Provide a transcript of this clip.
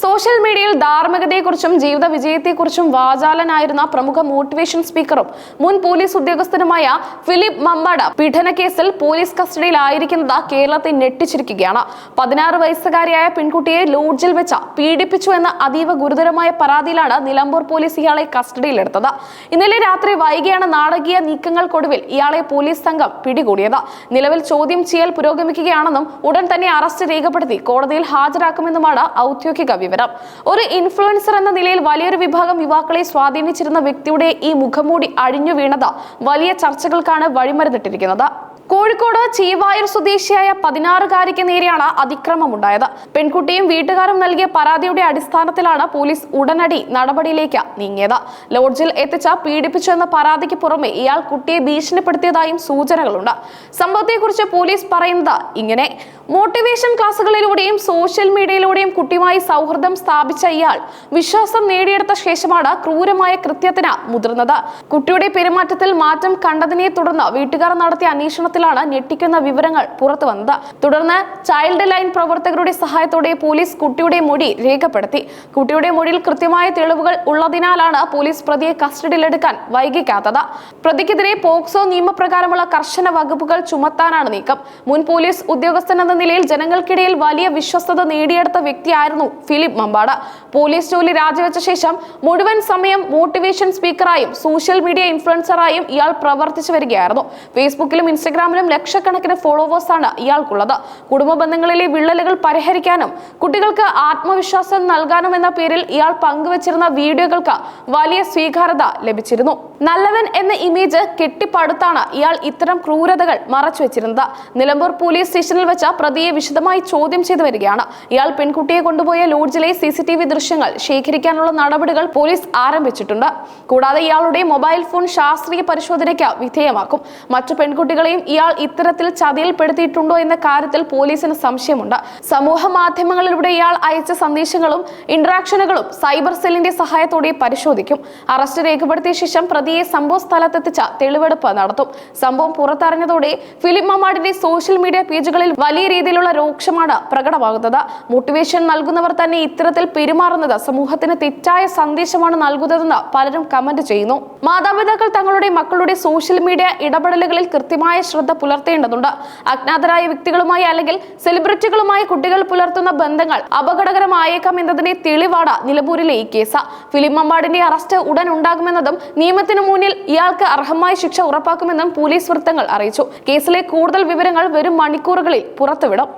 Social മീഡിയയിൽ ധാർമ്മികതയെക്കുറിച്ചും ജീവിത വിജയത്തെക്കുറിച്ചും വാചാലനായിരുന്ന പ്രമുഖ മോട്ടിവേഷൻ സ്പീക്കറും മുൻ പോലീസ് ഉദ്യോഗസ്ഥനുമായ ഫിലിപ്പ് മമ്പാട് പീഡനക്കേസിൽ പോലീസ് കസ്റ്റഡിയിലായിരിക്കുന്നത് കേരളത്തെ ഞെട്ടിച്ചിരിക്കുകയാണ്. പതിനാറ് വയസ്സുകാരിയായ പെൺകുട്ടിയെ ലോഡ്ജിൽ വെച്ച പീഡിപ്പിച്ചു എന്ന അതീവ ഗുരുതരമായ പരാതിയിലാണ് നിലമ്പൂർ പോലീസ് ഇയാളെ കസ്റ്റഡിയിലെടുത്തത്. ഇന്നലെ രാത്രി വൈകിയാണ് നാടകീയ നീക്കങ്ങൾക്കൊടുവിൽ ഇയാളെ പോലീസ് സംഘം പിടികൂടിയത്. നിലവിൽ ചോദ്യം ചെയ്യൽ പുരോഗമിക്കുകയാണെന്നും ഉടൻ തന്നെ അറസ്റ്റ് രേഖപ്പെടുത്തി കോടതിയിൽ ഹാജരാക്കുമെന്നുമാണ് ഔദ്യോഗിക വിവരം. ഒരു ഇൻഫ്ലുവൻസർ എന്ന നിലയിൽ വലിയൊരു വിഭാഗം യുവാക്കളെ സ്വാധീനിച്ചിരുന്ന വ്യക്തിയുടെ ഈ മുഖംമൂടി അഴിഞ്ഞു വീണത് വലിയ ചർച്ചകൾക്കാണ് വഴിമരുന്നിട്ടിരിക്കുന്നത്. കോഴിക്കോട് ചീവായൂർ സ്വദേശിയായ പതിനാറുകാരിക്ക് നേരെയാണ് അതിക്രമം ഉണ്ടായത് പെൺകുട്ടിയും വീട്ടുകാരും നൽകിയ പരാതിയുടെ അടിസ്ഥാനത്തിലാണ് പോലീസ് ഉടനടി നടപടിയിലേക്ക് നീങ്ങിയത്. ലോഡ്ജിൽ എത്തിച്ച പീഡിപ്പിച്ചു എന്ന പരാതിക്ക് പുറമെ ഇയാൾ കുട്ടിയെ ഭീഷണിപ്പെടുത്തിയതായും സൂചനകളുണ്ട്. സംഭവത്തെക്കുറിച്ച് പോലീസ് പറയുന്നത് ഇങ്ങനെ. മോട്ടിവേഷൻ ക്ലാസുകളിലൂടെയും സോഷ്യൽ മീഡിയയിലൂടെയും കുട്ടിയുമായി സൗഹൃദം സ്ഥാപിച്ച ഇയാൾ വിശ്വാസം നേടിയെടുത്ത ശേഷമാണ് ക്രൂരമായ കൃത്യത്തിന് മുതിർന്നത്. കുട്ടിയുടെ പെരുമാറ്റത്തിൽ മാറ്റം കണ്ടതിനെ തുടർന്ന് വീട്ടുകാർ നടത്തിയ അന്വേഷണത്തിലാണ് ഞെട്ടിക്കുന്ന വിവരങ്ങൾ പുറത്തു വന്നത്. തുടർന്ന് ചൈൽഡ് ലൈൻ പ്രവർത്തകരുടെ സഹായത്തോടെ പോലീസ് കുട്ടിയുടെ മൊഴി രേഖപ്പെടുത്തി. കുട്ടിയുടെ മൊഴിയിൽ കൃത്യമായ തെളിവുകൾ ഉള്ളതിനാലാണ് പോലീസ് പ്രതിയെ കസ്റ്റഡിയിലെടുക്കാൻ വൈകിക്കാത്തത്. പ്രതിക്കെതിരെ പോക്സോ നിയമപ്രകാരമുള്ള കർശന വകുപ്പുകൾ ചുമത്താനാണ് നീക്കം. മുൻ പോലീസ് ഉദ്യോഗസ്ഥൻ എന്ന നിലയിൽ ജനങ്ങൾക്കിടയിൽ വലിയ വിശ്വസ്തത നേടിയെടുത്ത വ്യക്തിയായിരുന്നു ഫിലിപ്പ് മമ്പാട്. പോലീസ് ജോലി രാജിവെച്ച ശേഷം മുഴുവൻ സമയം മോട്ടിവേഷൻ സ്പീക്കറായും സോഷ്യൽ മീഡിയ ഇൻഫ്ലുവൻസറായും ഇയാൾ പ്രവർത്തിച്ചു വരികയായിരുന്നു. ഫേസ്ബുക്കിലും ഇൻസ്റ്റഗ്രാമിലും ലക്ഷക്കണക്കിന് ഫോളോവേഴ്സാണ് ഇയാൾക്കുള്ളത്. കുടുംബ ബന്ധങ്ങളിലെ വിള്ളലുകൾ പരിഹരിക്കാനും കുട്ടികൾക്ക് ആത്മവിശ്വാസം നൽകാനും എന്ന പേരിൽ ഇയാൾ പങ്കുവച്ചിരുന്ന വീഡിയോകൾക്ക് വലിയ സ്വീകാര്യത ലഭിച്ചിരുന്നു. നല്ലവൻ എന്ന ഇമേജ് കെട്ടിപ്പടുത്താണ് ഇയാൾ ഇത്തരം ക്രൂരതകൾ മറച്ചുവെച്ചിരുന്നത്. നിലമ്പൂർ പോലീസ് സ്റ്റേഷനിൽ വെച്ച പ്രതിയെ വിശദമായി ചോദ്യം ചെയ്തു വരികയാണ്. ഇയാൾ പെൺകുട്ടിയെ കൊണ്ടുപോയ ലോഡ്ജിലെ സി സി ടി വി ദൃശ്യങ്ങൾ ശേഖരിക്കാനുള്ള നടപടികൾ പോലീസ് ആരംഭിച്ചിട്ടുണ്ട്. കൂടാതെ ഇയാളുടെ മൊബൈൽ ഫോൺ ശാസ്ത്രീയ പരിശോധനയ്ക്ക് വിധേയമാക്കും. മറ്റു പെൺകുട്ടികളെയും ഇയാൾ ഇത്തരത്തിൽ ചതിയിൽപ്പെടുത്തിയിട്ടുണ്ടോ എന്ന കാര്യത്തിൽ പോലീസിന് സംശയമുണ്ട്. സമൂഹ മാധ്യമങ്ങളിലൂടെ ഇയാൾ അയച്ച സന്ദേശങ്ങളും ഇന്ററാക്ഷനുകളും സൈബർ സെല്ലിന്റെ സഹായത്തോടെ പരിശോധിക്കും. അറസ്റ്റ് രേഖപ്പെടുത്തിയ ശേഷം പ്രതിയെ സംഭവ സ്ഥലത്തെത്തിച്ച തെളിവെടുപ്പ് നടത്തും. സംഭവം പുറത്തറിഞ്ഞതോടെ ഫിലിം മമാഡിന്റെ സോഷ്യൽ മീഡിയ പേജുകളിൽ വലിയ രീതിയിലുള്ള രോക്ഷമാണ് പ്രകടമാകുന്നത്. മോട്ടിവേഷൻ നൽകുന്നവർ തന്നെ ഇത്തരത്തിൽ പെരുമാറുന്നത് സമൂഹത്തിന് തെറ്റായ സന്ദേശമാണ് നൽകുന്നതെന്ന് പലരും കമന്റ് ചെയ്യുന്നു. മാതാപിതാക്കൾ തങ്ങളുടെ മക്കളുടെ സോഷ്യൽ മീഡിയ ഇടപെടലുകളിൽ കൃത്യമായ ശ്രദ്ധ പുലർത്തേണ്ടതുണ്ട്. അജ്ഞാതരായ വ്യക്തികളുമായി അല്ലെങ്കിൽ സെലിബ്രിറ്റികളുമായി കുട്ടികൾ പുലർത്തുന്ന ബന്ധങ്ങൾ അപകടകരമായേക്കാം എന്നതിനെ തെളിവാണ് നിലമ്പൂരിലെ ഈ കേസ്. ഫിലിം മമ്പാടിന്റെ അറസ്റ്റ് ഉടൻ ഉണ്ടാകുമെന്നതും നിയമത്തിന് മുന്നിൽ ഇയാൾക്ക് അർഹമായ ശിക്ഷ ഉറപ്പാക്കുമെന്നും പോലീസ് വൃത്തങ്ങൾ അറിയിച്ചു. കേസിലെ കൂടുതൽ വിവരങ്ങൾ വരും മണിക്കൂറുകളിൽ പുറത്തുവിടും.